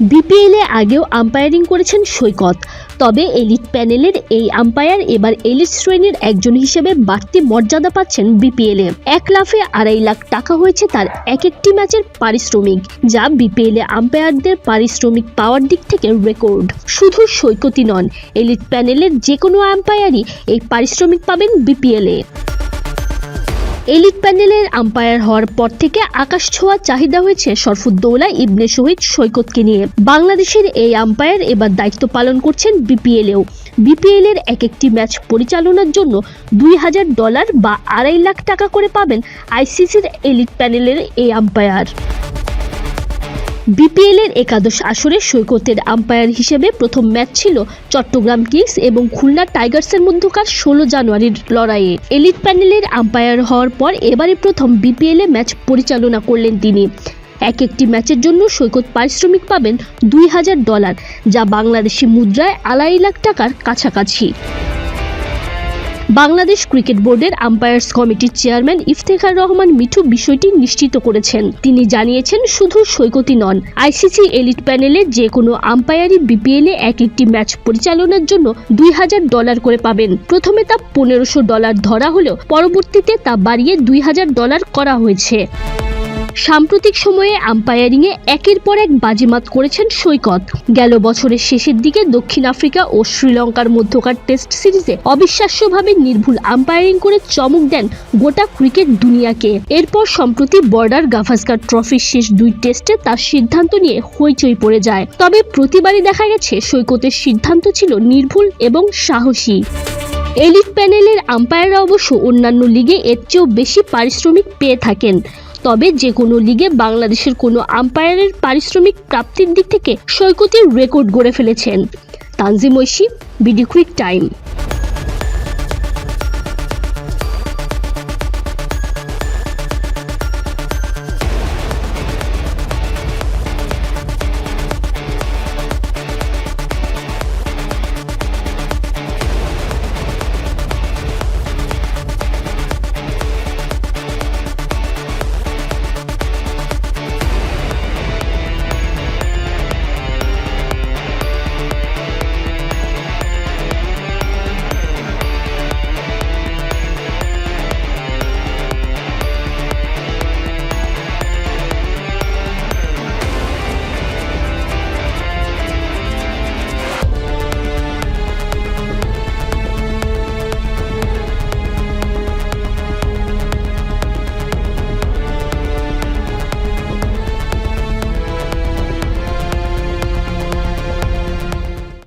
BPL আগেও umpiring করেছেন সৈকত। তবে এলিট প্যানেলের এই আম্পায়ার এবার এলিট শ্রেণির একজন হিসেবে বাড়তি মর্যাদা পাচ্ছেন বিপিএল এক লাফে আড়াই লাখ টাকা হয়েছে তার এক একটি ম্যাচের পারিশ্রমিক, যা বিপিএল আম্পায়ারদের পারিশ্রমিক পাওয়ার দিক থেকে রেকর্ড শুধু সৈকতই নন এলিট প্যানেলের যে কোনো আম্পায়ারই এই পারিশ্রমিক পাবেন বিপিএল এ এলিট প্যানেলের আম্পায়ার হওয়ার পর থেকে আকাশ ছোঁয়া চাহিদা হয়েছে শরফুদ্দৌলা ইবনে শহীদ, সৈকতকে নিয়ে। বাংলাদেশের এই আম্পায়ার এবার দায়িত্ব পালন করছেন বিপিএলেও বিপিএল এর এক একটি ম্যাচ পরিচালনার জন্য দুই হাজার ডলার বা আড়াই লাখ টাকা করে পাবেন আইসিসির এলিট প্যানেলের এই আম্পায়ার বিপিএল এর একাদশ আসরে সৈকতের আম্পায়ার হিসেবে প্রথম ম্যাচ ছিল চট্টগ্রাম কিংস এবং খুলনা টাইগার্সের মধ্যকার ষোলো জানুয়ারির লড়াইয়ে। এলিট প্যানেলের আম্পায়ার হওয়ার পর এবারে প্রথম বিপিএল এ ম্যাচ পরিচালনা করলেন তিনি। এক একটি ম্যাচের জন্য সৈকত পারিশ্রমিক পাবেন দুই হাজার ডলার, যা বাংলাদেশি মুদ্রায় আড়াই লাখ টাকার কাছাকাছি। বাংলাদেশ ক্রিকেট বোর্ডের আম্পায়ার্স কমিটির চেয়ারম্যান ইফতেখার রহমান মিঠু বিষয়টি নিশ্চিত করেছেন। তিনি জানিয়েছেন, শুধু সৈকতই নন, আইসিসি এলিট প্যানেলে যে কোনো আম্পায়ারই বিপিএল এক একটি ম্যাচ পরিচালনার জন্য দুই হাজার ডলার করে পাবেন। প্রথমে তা পনেরোশো ডলার ধরা হলেও পরবর্তীতে তা বাড়িয়ে দুই হাজার ডলার করা হয়েছে। সাম্প্রতিক সময়ে আম্পায়ারিংয়ে একের পর এক বাজিমাত করেছেন সৈকত। গেল বছরের শেষের দিকে দক্ষিণ আফ্রিকা ও শ্রীলঙ্কার মধ্যকার টেস্ট সিরিজে অবিশ্বাস্যভাবে নির্ভুল আম্পায়ারিং করে চমক দেন গোটা ক্রিকেট দুনিয়াকে। এরপর সম্প্রতি বর্ডার গাভাস্কার ট্রফির শেষ দুই টেস্টে তার সিদ্ধান্ত নিয়ে হইচই পড়ে যায়। তবে প্রতিবারই দেখা গেছে সৈকতের সিদ্ধান্ত ছিল নির্ভুল এবং সাহসী। এলিট প্যানেলের আম্পায়াররা অবশ্য অন্যান্য লিগে এর চেয়েও বেশি পারিশ্রমিক পেয়ে থাকেন। তবে যে কোনো লিগে বাংলাদেশের কোনো আম্পায়ারের পারিশ্রমিক প্রাপ্তির দিক থেকে সৈকতের রেকর্ড গড়ে ফেলেছেন। Tanjim Oishi, BD quick time.